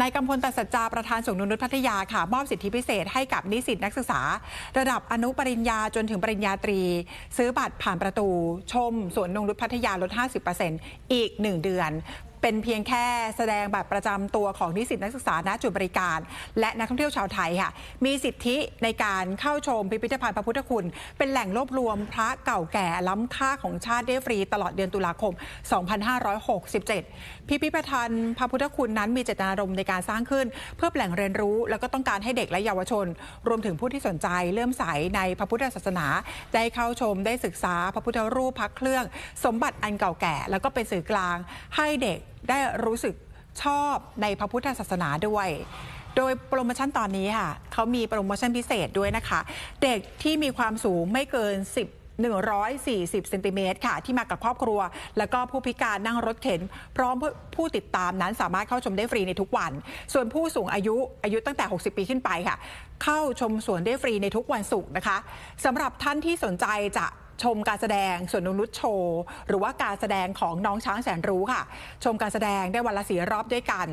นายกำพลตัสัจจาประธานสวนนงนุษพัทยาค่ะ มอบสิทธิพิเศษให้กับนิสิตนักศึกษา ระดับอนุปริญญาจนถึงปริญญาตรี ซื้อบัตรผ่านประตู ชมสวนนงนุษพัทยาลด 50%อีก 1 เดือน เป็นเพียงแค่แสดงบัตรประจำตัวของนิสิตนักศึกษาณจุดบริการ และนักท่องเที่ยวชาวไทยค่ะ มีสิทธิในการเข้าชมพิพิธภัณฑ์พระพุทธคุณ เป็นแหล่งรวบรวมพระเก่าแก่ล้ำค่าของชาติได้ฟรีตลอดเดือนตุลาคม 2567 พิพิธภัณฑ์พระพุทธคุณนั้นมีเจตนารมณ์ในการสร้างขึ้น เพื่อแหล่งเรียนรู้ แล้วก็ต้องการให้เด็กและเยาวชน รวมถึงผู้ที่สนใจเลื่อมใสในพระพุทธศาสนา ได้เข้าชมได้ศึกษาพระพุทธรูปพระเครื่อง สมบัติอันเก่าแก่ แล้วก็เป็นสื่อกลางให้เด็ก ได้รู้สึกชอบในพระพุทธศาสนาด้วย โดยโปรโมชั่นตอนนี้ค่ะ เขามีโปรโมชั่นพิเศษด้วยนะคะ เด็กที่มีความสูงไม่เกิน 10 140เซนติเมตรค่ะ ที่มากับครอบครัว แล้วก็ผู้พิการนั่งรถเข็น พร้อมผู้ติดตามนั้นสามารถเข้าชมได้ฟรีในทุกวัน ส่วนผู้สูงอายุอายุตั้งแต่ 60 ปีขึ้นไปค่ะ เข้าชมสวนได้ฟรีในทุกวันศุกร์นะคะสำหรับท่านที่สนใจจะ ชมการแสดงส่วนนงนุชโชว์หรือว่าการแสดงของน้องช้างแสนรู้ค่ะ ชมการแสดงได้วันละสีรอบด้วยกัน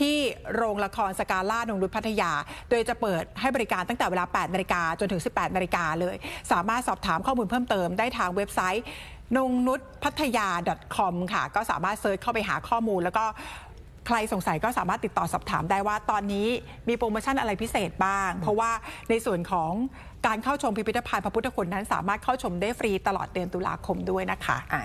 ที่โรงละครสกาล่านงนุชพัทยา โดยจะเปิดให้บริการตั้งแต่เวลา 8นาฬิกาจนถึง 18นาฬิกาเลย สามารถสอบถามข้อมูลเพิ่มเติมได้ทางเว็บไซต์นงนุชพัทยา .com ค่ะ ก็สามารถเซิร์ชเข้าไปหาข้อมูลแล้วก็ ใครสงสัยก็สามารถติดต่อสอบถามได้ว่าตอนนี้มีโปรโมชั่นอะไรพิเศษบ้าง เพราะว่าในส่วนของการเข้าชมพิพิธภัณฑ์พระพุทธคุณนั้นสามารถเข้าชมได้ฟรีตลอดเดือนตุลาคมด้วยนะคะอะ